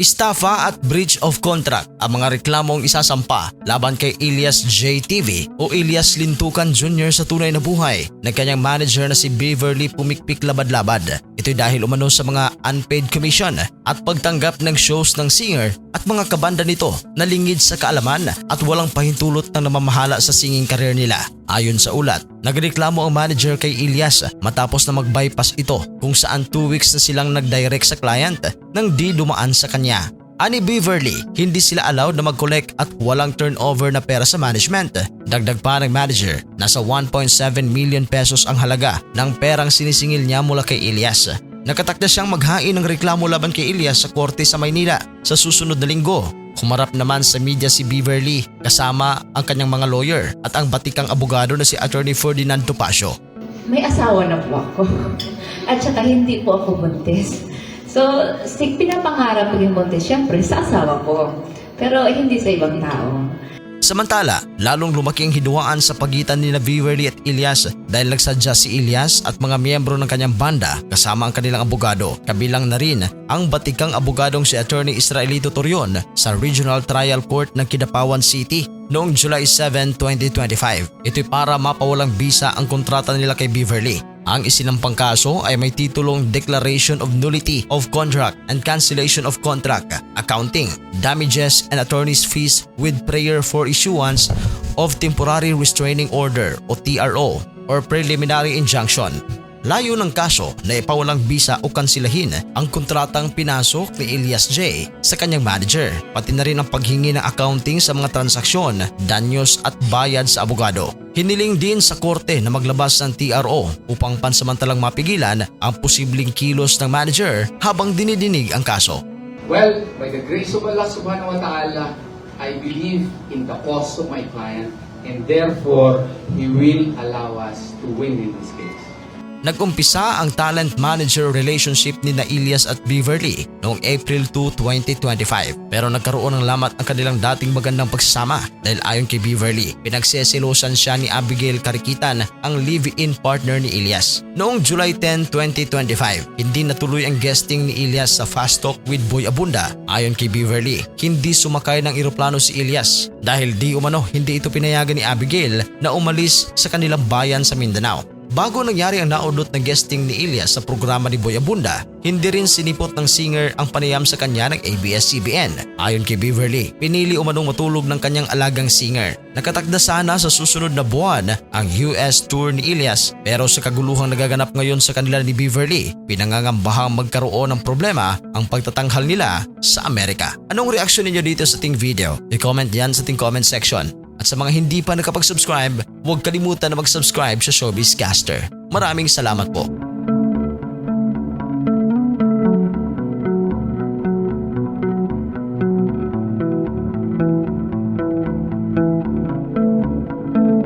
Estafa at breach of contract ang mga reklamong isasampa laban kay Elias JTV o Elias Lintukan Jr. sa tunay na buhay ng kanyang manager na si Beverly Pumikpik Labad-Labad. Ito'y dahil umano sa mga unpaid commission at pagtanggap ng shows ng singer at mga kabanda nito na lingid sa kaalaman at walang pahintulot ng namamahala sa singing career nila. Ayon sa ulat, nagreklamo ang manager kay Elias matapos na mag-bypass ito kung saan 2 weeks na silang nag-direct sa client nang di dumaan sa kanya. Ani Beverly, hindi sila allowed na mag-collect at walang turnover na pera sa management. Dagdag pa ng manager, nasa 1.7 million pesos ang halaga ng perang sinisingil niya mula kay Elias. Nakatakda siyang maghain ng reklamo laban kay Elias sa korte sa Maynila sa susunod na linggo. Humarap naman sa media si Beverly kasama ang kanyang mga lawyer at ang batikang abogado na si Attorney Ferdinand Topacio. May asawa na po ako. At saka hindi po ako buntis. So, si pinapangarap ko yung buntis, syempre, sa asawa ko. Pero eh, hindi sa ibang tao. Samantala, lalong lumaki ang hinuwaan sa pagitan ni na Beverly at Elias dahil nagsadya si Elias at mga miyembro ng kanyang banda kasama ang kanilang abogado. Kabilang na rin ang batikang abogadong si Attorney Israelito Torion sa Regional Trial Court ng Kidapawan City noong July 7, 2025. Ito'y para mapawalang bisa ang kontrata nila kay Beverly. Ang isinampang kaso ay may titulong Declaration of Nullity of Contract and Cancellation of Contract, Accounting, Damages and Attorney's Fees with Prayer for Issuance of Temporary Restraining Order o TRO or Preliminary Injunction. Layo ng kaso na ipawalang bisa o kansilahin ang kontratang pinasok ni Elias J. sa kanyang manager, pati na rin ang paghingi ng accounting sa mga transaksyon, danyos at bayad sa abogado. Hiniling din sa korte na maglabas ng TRO upang pansamantalang mapigilan ang posibleng kilos ng manager habang dinidinig ang kaso. Well, by the grace of Allah subhanahu wa ta'ala, I believe in the cause of my client and therefore He will allow us to win in this case. Nag-umpisa ang talent manager relationship ni na Elias at Beverly noong April 2, 2025 pero nagkaroon ng lamat ang kanilang dating magandang pagsasama dahil ayon kay Beverly, pinagseselosan siya ni Abigail Karikitan ang live-in partner ni Elias. Noong July 10, 2025, hindi natuloy ang guesting ni Elias sa Fast Talk with Boy Abunda. Ayon kay Beverly, hindi sumakay ng eroplano si Elias dahil di umano hindi ito pinayagan ni Abigail na umalis sa kanilang bayan sa Mindanao. Bago nangyari ang naudot na guesting ni Elias sa programa ni Boy Abunda, hindi rin sinipot ng singer ang panayam sa kanya ng ABS-CBN. Ayon kay Beverly, pinili umanong matulog ng kanyang alagang singer. Nakatakda sana sa susunod na buwan ang US tour ni Elias pero sa kaguluhang nagaganap ngayon sa kanila ni Beverly, pinangangambahang magkaroon ng problema ang pagtatanghal nila sa Amerika. Anong reaksyon ninyo dito sa ting video? I-comment yan sa ting comment section. At sa mga hindi pa nakapag-subscribe, huwag kalimutan na mag-subscribe sa Showbiz Caster. Maraming salamat po.